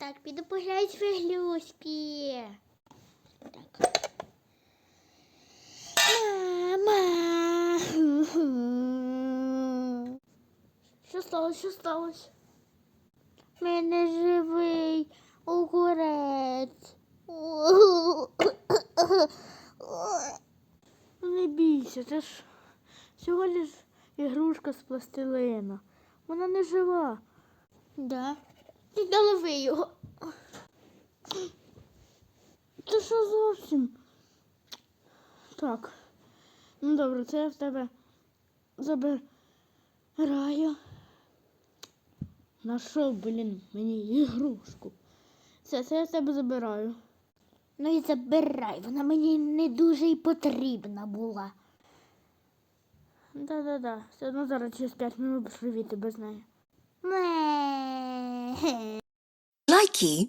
Так, піду погуляю з. Так. Мама. Що сталося? Що сталося? Мене живий огурець. Не бійся, це ж всього лиш ігрушка з пластилина. Вона не жива. Да? Ти долови його. Це що зовсім? Так. Ну добре, це я в тебе забираю. Нашов, блін, мені ігрушку. Все, це я в тебе забираю. Ну і забирай, вона мені не дуже й потрібна була. Да-да-да, все одно зараз через 5 минут живіти без неї. Ме. Likey